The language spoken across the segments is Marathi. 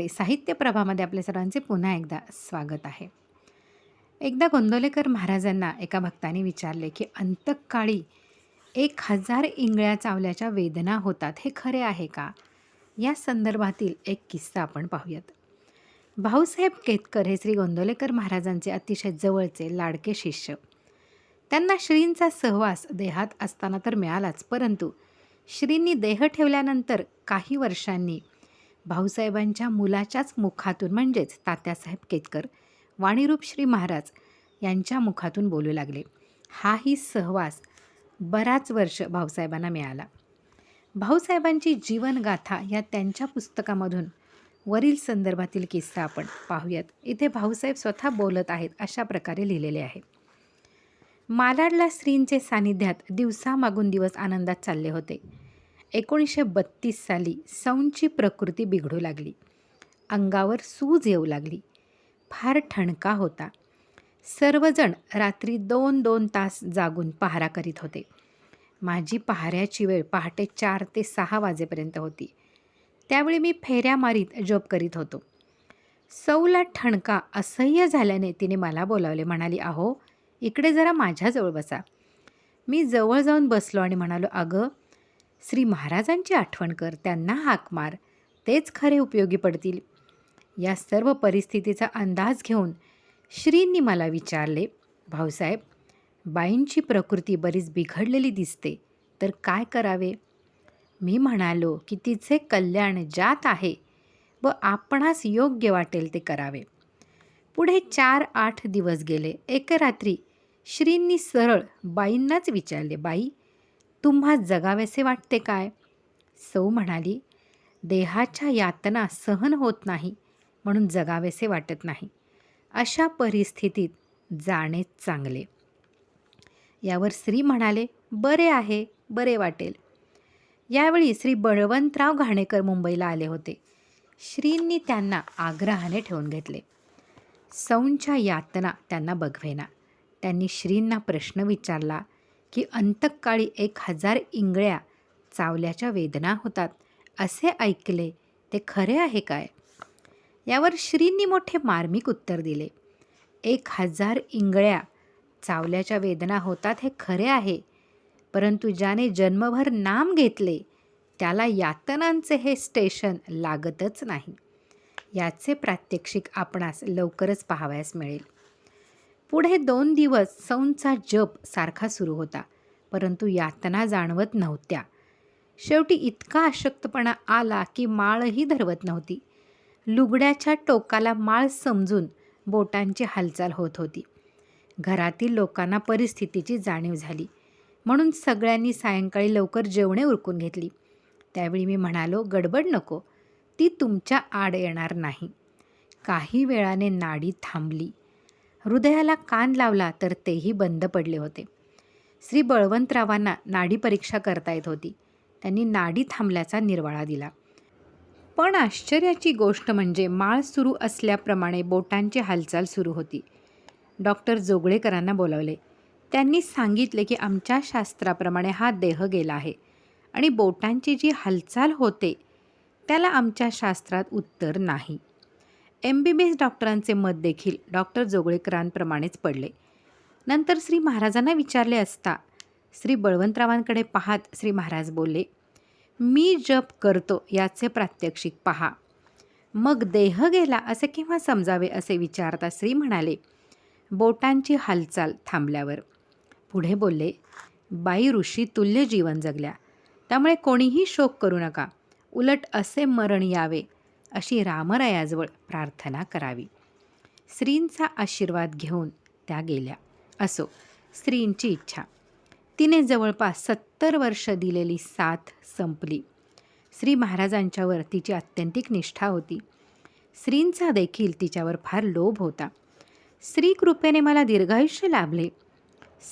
मंडळी साहित्य प्रभामध्ये आपल्या सर्वांचे पुन्हा एकदा स्वागत आहे. एकदा गोंदवलेकर महाराजांना एका भक्ताने विचारले की अंतकाळी एक हजार इंगळ्या चावल्याच्या वेदना होतात हे खरे आहे का? या संदर्भातील एक किस्सा आपण पाहूयात. भाऊसाहेब केतकर हे श्री गोंदवलेकर महाराजांचे अतिशय जवळचे लाडके शिष्य. त्यांना श्रींचा सहवास देहात असताना तर मिळालाच परंतु श्रींनी देह ठेवल्यानंतर काही वर्षांनी भाऊसाहेबांच्या मुलाच्याच मुखातून म्हणजेच तात्यासाहेब केतकर वाणीरूप श्री महाराज यांच्या मुखातून बोलू लागले. हाही सहवास बराच वर्ष भाऊसाहेबांना मिळाला. भाऊसाहेबांची जीवनगाथा या त्यांच्या पुस्तकामधून वरील संदर्भातील किस्सा आपण पाहूयात. इथे भाऊसाहेब स्वतः बोलत आहेत अशा प्रकारे लिहिलेले आहे. मालाडला श्रींचे सानिध्यात दिवसामागून दिवस आनंदात चालले होते. एकोणीसशे बत्तीस साली सौंची प्रकृती बिघडू लागली. अंगावर सूज येऊ लागली. फार ठणका होता. सर्वजण रात्री दोन दोन तास जागून पहारा करीत होते. माझी पहाऱ्याची वेळ पहाटे चार ते सहा वाजेपर्यंत होती. त्यावेळी मी फेऱ्या मारीत जॉब करीत होतो. सौला ठणका असह्य झाल्याने तिने मला बोलावले. म्हणाली अहो इकडे जरा माझ्याजवळ बसा. मी जवळ जाऊन बसलो आणि म्हणालो अगं श्री महाराजांची आठवण कर त्यांना हाक मार. तेच खरे उपयोगी पडतील. या सर्व परिस्थितीचा अंदाज घेऊन श्रींनी मला विचारले भाऊसाहेब बाईंची प्रकृती बरीच बिघडलेली दिसते तर काय करावे? मी म्हणालो की तिचे कल्याण जात आहे व आपणास योग्य वाटेल ते करावे. पुढे चार आठ दिवस गेले. एक रात्री श्रींनी सरळ बाईंनाच विचारले बाई तुम्हा जगावेसे वाटते काय? सौ म्हणाली देहाच्या यातना सहन होत नाही म्हणून जगावेसे वाटत नाही. अशा परिस्थितीत जाणे चांगले. यावर श्री म्हणाले बरे आहे बरे वाटेल. यावेळी श्री बळवंतराव घाणेकर मुंबईला आले होते. श्रींनी त्यांना आग्रहाने ठेवून घेतले. सौंच्या यातना त्यांना बघवेना. त्यांनी श्रींना प्रश्न विचारला की अंतकाळी एक हजार इंगळ्या चावल्याच्या वेदना होतात. असे ऐकले ते खरे आहे काय? यावर श्रींनी मोठे मार्मिक उत्तर दिले. एक हजार इंगळ्या चावल्याच्या वेदना होतात हे खरे आहे परंतु ज्याने जन्मभर नाम घेतले त्याला यातनांचे हे स्टेशन लागतच नाही. याचे प्रात्यक्षिक आपणास लवकरच पाहावयास मिळेल. पुढे दोन दिवस सौंचा जप सारखा सुरू होता परंतु यातना जाणवत नव्हत्या. शेवटी इतका अशक्तपणा आला की माळही धरवत नव्हती. लुगड्याच्या टोकाला माळ समजून बोटांची हालचाल होत होती. घरातील लोकांना परिस्थितीची जाणीव झाली म्हणून सगळ्यांनी सायंकाळी लवकर जेवणे उरकून घेतली. त्यावेळी मी म्हणालो गडबड नको ती तुमच्या आड येणार नाही. काही वेळाने नाडी थांबली. हृदयाला कान लावला तर तेही बंद पडले होते. श्री बळवंतरावांना नाडी परीक्षा करता येत होती. त्यांनी नाडी थांबल्याचा निर्वाळा दिला. पण आश्चर्याची गोष्ट म्हणजे माळ सुरू असल्याप्रमाणे बोटांची हालचाल सुरू होती. डॉक्टर जोगळेकरांना बोलावले. त्यांनी सांगितले की आमच्या शास्त्राप्रमाणे हा देह गेला आहे आणि बोटांची जी हालचाल होते त्याला आमच्या शास्त्रात उत्तर नाही. एम बी बी एस डॉक्टरांचे मत देखील डॉक्टर जोगळेकरांप्रमाणेच पडले. नंतर श्री महाराजांना विचारले असता श्री बळवंतरावांकडे पाहत श्री महाराज बोलले मी जप करतो याचे प्रात्यक्षिक पहा. मग देह गेला असे केव्हा समजावे असे विचारता श्री म्हणाले बोटांची हालचाल थांबल्यावर. पुढे बोलले बाई ऋषी तुल्य जीवन जगल्या. त्यामुळे कोणीही शोक करू नका. उलट असे मरण यावे. अशी रामरायाजवळ प्रार्थना करावी. श्रींचा आशीर्वाद घेऊन त्या गेल्या. असो स्त्रींची इच्छा. तिने जवळपास सत्तर वर्ष दिलेली साथ संपली. श्री महाराजांच्यावर तिची अत्यंतिक निष्ठा होती. श्रींचा देखील तिच्यावर फार लोभ होता. स्त्री कृपेने मला दीर्घायुष्य लाभले.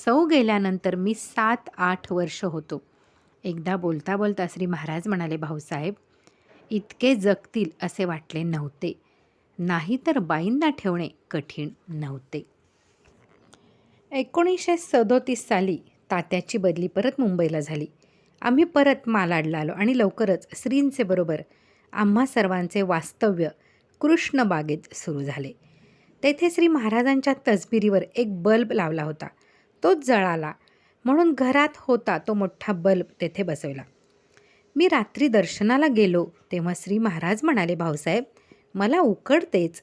सौ गेल्यानंतर मी सात आठ वर्ष होतो. एकदा बोलता बोलता श्री महाराज म्हणाले भाऊसाहेब इतके जगतील असे वाटले नव्हते. नाहीतर बाईंना ठेवणे कठीण नव्हते. एकोणीसशे सदोतीस साली तात्याची बदली परत मुंबईला झाली. आम्ही परत मालाडला आलो आणि लवकरच श्रींचे बरोबर आम्हा सर्वांचे वास्तव्य कृष्णबागेत सुरू झाले. तेथे श्री महाराजांच्या तसबिरीवर एक बल्ब लावला होता. तोच जळाला. म्हणून घरात होता तो मोठा बल्ब तेथे बसवला. मी रात्री दर्शनाला गेलो तेव्हा श्री महाराज म्हणाले भाऊसाहेब मला उकडतेच.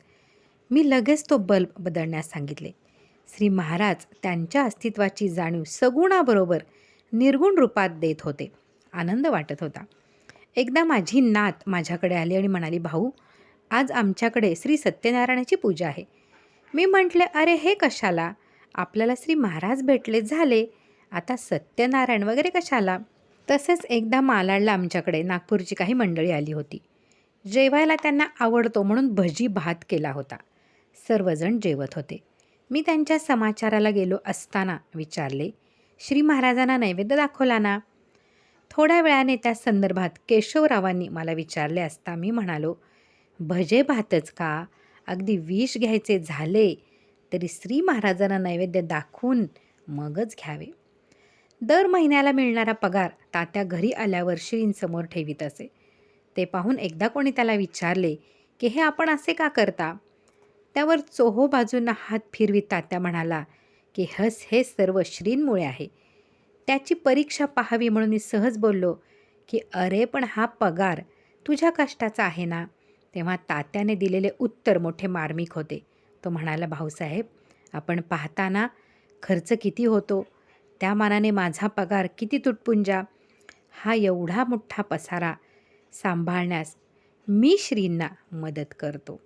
मी लगेच तो बल्ब बदलण्यास सांगितले. श्री महाराज त्यांच्या अस्तित्वाची जाणीव सगुणाबरोबर निर्गुण रूपात देत होते. आनंद वाटत होता. एकदा माझी नात माझ्याकडे आली आणि म्हणाली भाऊ आज आमच्याकडे श्री सत्यनारायणाची पूजा आहे. मी म्हटले अरे हे कशाला? आपल्याला श्री महाराज भेटले झाले. आता सत्यनारायण वगैरे कशाला? तसेच एकदा मालाडला आमच्याकडे नागपूरची काही मंडळी आली होती. जेवायला त्यांना आवडतो म्हणून भजी भात केला होता. सर्वजण जेवत होते. मी त्यांच्या समाचाराला गेलो असताना विचारले श्री महाराजांना नैवेद्य दाखवला ना? थोड्या वेळाने त्या संदर्भात केशवरावांनी मला विचारले असता मी म्हणालो भजे भातच का? अगदी विष घ्यायचे झाले तरी श्री महाराजांना नैवेद्य दाखवून मगच घ्यावे. दर महिन्याला मिळणारा पगार तात्या घरी आल्यावर श्रींसमोर ठेवीत असे. ते पाहून एकदा कोणी त्याला विचारले की हे आपण असे का करता? त्यावर चोहो बाजूंना हात फिरवीत तात्या म्हणाला की हस हे सर्व श्रींमुळे आहे. त्याची परीक्षा पाहावी म्हणून मी सहज बोललो की अरे पण हा पगार तुझ्या कष्टाचा आहे ना? तेव्हा तात्याने दिलेले उत्तर मोठे मार्मिक होते. तो म्हणाला भाऊसाहेब आपण पाहताना खर्च किती होतो? त्या मानाने माझा पगार किती तुटपुंजा. हा एवढा मोठा पसारा सांभाळण्यास मी श्रींना मदत करतो.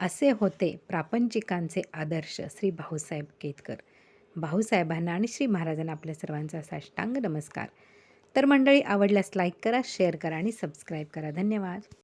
असे होते प्रापंचिकांचे आदर्श श्री भाऊसाहेब केतकर. भाऊसाहेबांना आणि श्री महाराजांना आपल्या सर्वांचा साष्टांग नमस्कार. तर मंडळी आवडल्यास लाईक करा शेअर करा आणि सबस्क्राईब करा. धन्यवाद.